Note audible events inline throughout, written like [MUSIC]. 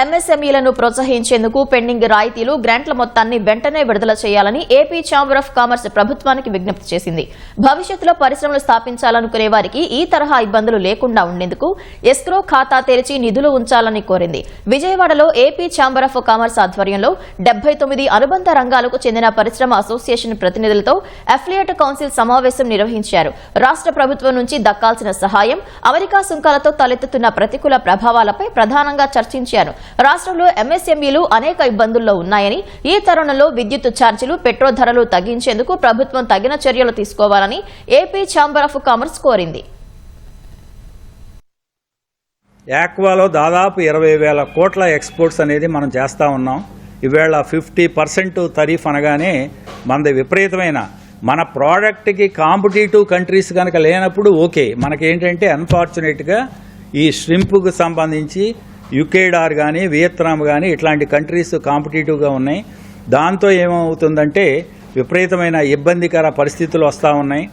ఎంఎస్ఎంఈలను ప్రోత్సహించేందుకు పెండింగ్ రాయితీలు గ్రాంట్ల మొత్తాన్ని వెంటనే విడుదల చేయాలని ఏపీ ఛాంబర్ ఆఫ్ కామర్స్ ప్రభుత్వానికి విజ్ఞప్తి చేసింది. భవిష్యత్తులో పరిశ్రమలు స్థాపించాలనుకునే వారికి ఈ తరహా ఇబ్బందులు లేకుండా ఉండేందుకు ఎస్క్రో ఖాతా తెరిచి నిధులు ఉంచాలని కోరింది. విజయవాడలో ఏపీ ఛాంబర్ ఆఫ్ కామర్స్ ఆధ్వర్యంలో డెబ్బై తొమ్మిది అనుబంధ రంగాలకు చెందిన పరిశ్రమ అసోసియేషన్ ప్రతినిధులతో అఫిలియేట్ కౌన్సిల్ సమావేశం నిర్వహించారు. రాష్ట్ర ప్రభుత్వం నుంచి దక్కాల్సిన సహాయం అమెరికా సుంకాలతో తలెత్తుతున్న ప్రతికూల ప్రభావాలపై ప్రధానంగా చర్చించారు. రాష్ట్రంలో ఎంఎస్ఎంఈలు అనేక ఇబ్బందుల్లో ఉన్నాయని ఈ తరుణంలో విద్యుత్ ఛార్జీలు పెట్రోల్ ధరలు తగ్గించేందుకు ప్రభుత్వం తగిన చర్యలు తీసుకోవాలని ఏపీ ఛాంబర్ ఆఫ్ కామర్స్ కోరింది. యాక్వాలో దాదాపు ఇరవై వేల కోట్ల ఎక్స్పోర్ట్స్ అనేది మనం చేస్తూ ఉన్నాం. ఈవేళ ఫిఫ్టీ పర్సెంట్ తరీఫ్ అనగానే మనది విపరీతమైన మన ప్రోడక్ట్కి కాంపిటేటివ్ కంట్రీస్ కనుక లేనప్పుడు ఓకే మనకేంటంటే అన్ఫార్చునేట్గా ఈ ష్రింప్కు సంబంధించి యుకేడార్ కానీ వియత్నాం కానీ ఇట్లాంటి కంట్రీస్ కాంపిటేటివ్గా ఉన్నాయి. దాంతో ఏమవుతుందంటే విపరీతమైన ఇబ్బందికర పరిస్థితులు వస్తూ ఉన్నాయి.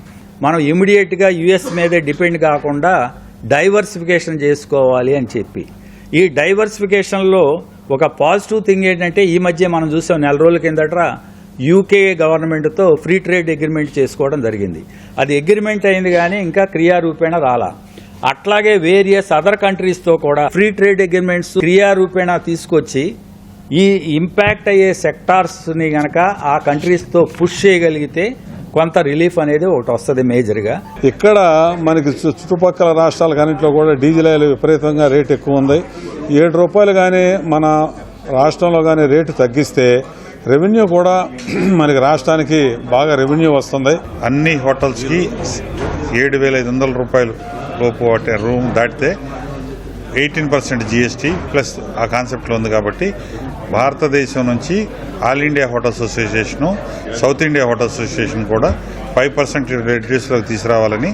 మనం ఇమీడియట్గా యుఎస్ మీదే డిపెండ్ కాకుండా డైవర్సిఫికేషన్ చేసుకోవాలి అని చెప్పి. ఈ డైవర్సిఫికేషన్లో ఒక పాజిటివ్ థింగ్ ఏంటంటే ఈ మధ్య మనం చూసాం నెల రోజుల కిందట యూకే గవర్నమెంట్తో ఫ్రీ ట్రేడ్ అగ్రిమెంట్ చేసుకోవడం జరిగింది. అది అగ్రిమెంట్ అయింది కానీ ఇంకా క్రియారూపేణ రాలా. అట్లాగే వేరియస్ అదర్ కంట్రీస్తో కూడా ఫ్రీ ట్రేడ్ అగ్రిమెంట్స్ క్రియారూపేణ తీసుకొచ్చి ఈ ఇంపాక్ట్ అయ్యే సెక్టార్స్ని గనక ఆ కంట్రీస్తో పుష్ చేయగలిగితే కొంత రిలీఫ్ అనేది ఒకటి వస్తుంది మేజర్గా ఇక్కడ మనకి చుట్టుపక్కల రాష్ట్రాలకు అన్నింటిలో కూడా డీజిల్ ఆయిల్ విపరీతంగా రేట్ ఎక్కువ ఉంది. ఏడు రూపాయలు కానీ మన రాష్ట్రంలో కానీ రేటు తగ్గిస్తే రెవెన్యూ కూడా [CLEARS THROAT] మనకి రాష్ట్రానికి బాగా రెవెన్యూ వస్తుంది. అన్ని హోటల్స్కి ఏడు వేల ఐదు వందల రూపాయలు లోపు వాటి రూమ్ దాటితే ఎయిటీన్ పర్సెంట్ జిఎస్టీ ప్లస్ ఆ కాన్సెప్ట్లో ఉంది కాబట్టి భారతదేశం నుంచి all India hotels association south India hotel association కూడా ఫైవ్ పర్సెంట్ రెడ్యూస్లోకి తీసుకురావాలని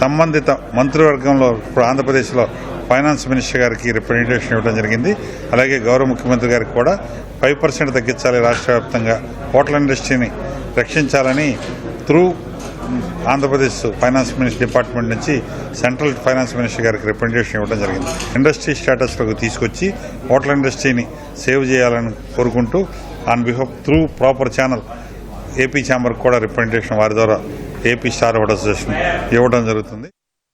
సంబంధిత మంత్రివర్గంలో ఇప్పుడు ఆంధ్రప్రదేశ్లో ఫైనాన్స్ మినిస్టర్ గారికి రిప్రజెంటేషన్ ఇవ్వడం జరిగింది. అలాగే గౌరవ ముఖ్యమంత్రి గారికి కూడా ఫైవ్ పర్సెంట్ తగ్గించాలి రాష్ట్ర వ్యాప్తంగా హోటల్ ఇండస్ట్రీని రక్షించాలని through Andhra Pradesh finance minister department నుంచి సెంట్రల్ ఫైనాన్స్ మినిస్టర్ గారికి రిప్రజెంటేషన్ ఇవ్వడం జరిగింది. ఇండస్ట్రీ స్టేటస్లోకి తీసుకొచ్చి హోటల్ ఇండస్ట్రీని సేవ్ చేయాలని కోరుకుంటూ on behalf through proper channel AP ఛాంబర్కి కూడా రిప్రజెంటేషన్ వారి ద్వారా ఏపీ స్టార్ హోటల్ అసోసియేషన్ ఇవ్వడం జరుగుతుంది.